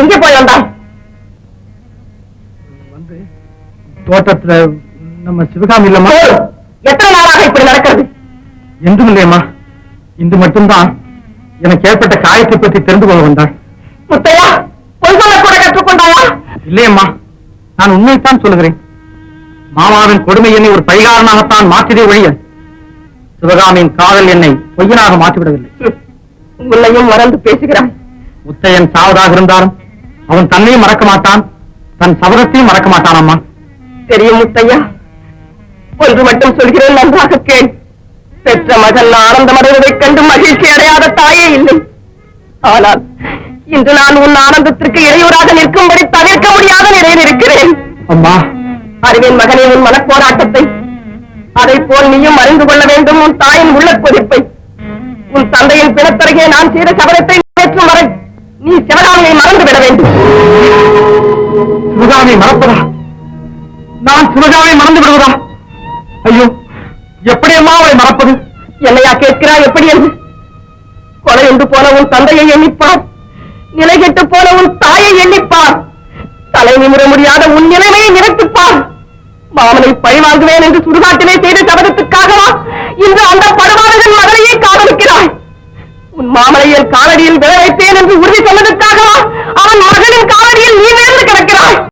எங்கே வந்தாய் வந்து தோட்டத்துல நம்ம சிவகாமி இல்லம்மா. எத்தனை நாளாக இப்படி நடக்கிறது? என்றும் இல்லையம்மா இன்று மட்டும்தான் எனக்கு ஏற்பட்ட காயத்தை பற்றி தெரிந்து கொள்ள வந்தாள் முத்தையா பொய் சொல்ல கூட கற்றுக்கொண்டாயா? இல்லையம்மா நான் உண்மைத்தான் சொல்லுகிறேன். மாமாவின் கொடுமை என்னை ஒரு பரிகாரனாகத்தான் மாற்றியதே ஒழிய சிவகாமியின் காதல் என்னை பொய்யனாக மாற்றிவிடவில்லை. உன்னையும் மறந்து பேசுகிறாய் முத்தையன் சாவதாக இருந்தாலும் அவன் தன்னையும் மறக்க மாட்டான் தன் சபதத்தையும் மறக்க மாட்டான் அம்மா. தெரியும் முத்தையா? ஒன்று மட்டும் சொல்கிறேன் நன்றாக கேள். பெற்ற மகன் ஆனந்தம் அடைவதைக் கண்டு மகிழ்ச்சி அடையாத தாயே இல்லை. ஆனால் இன்று நான் உன் ஆனந்தத்திற்கு இடையூறாக நிற்கும்படி தவிர்க்க முடியாத நிலையில் இருக்கிறேன். அம்மா. அறிவின் மகனே உன் மனப்போராட்டத்தை அதை போல் நீயும் அறிந்து கொள்ள வேண்டும் உன் தாயின் உள்ள கொதிப்பை. உன் தந்தையின் பிணத்தருகே நான் செய்த சபதத்தை நிறைவேற்றும் வரை நீ சிவகாமியை மறந்து விட வேண்டும். சிவகாமி மறப்பதா? நான் சிவகாமி மறந்து விடுவதா? ஐயோ எப்படியம்மா அவளை மறப்பது? என்னையா கேட்கிறாய் எப்படி என்று? கொலை என்று போன உன் தந்தையை எண்ணிப்பார். நிலை கெட்டு போன உன் தாயை எண்ணிப்பார். தலை நிமிர முடியாத உன் நிலைமையை நிறுத்திப்பார் மாமனை பழிவாங்குவேன் என்று சுடுகாட்டிலே செய்த சபதத்துக்காகவா இன்று அந்த படுவாளர்கள் மகளையே உன் மாமலையில் காலடியில் விழ வைப்பேன் என்று உறுதி சொன்னதற்காகவா?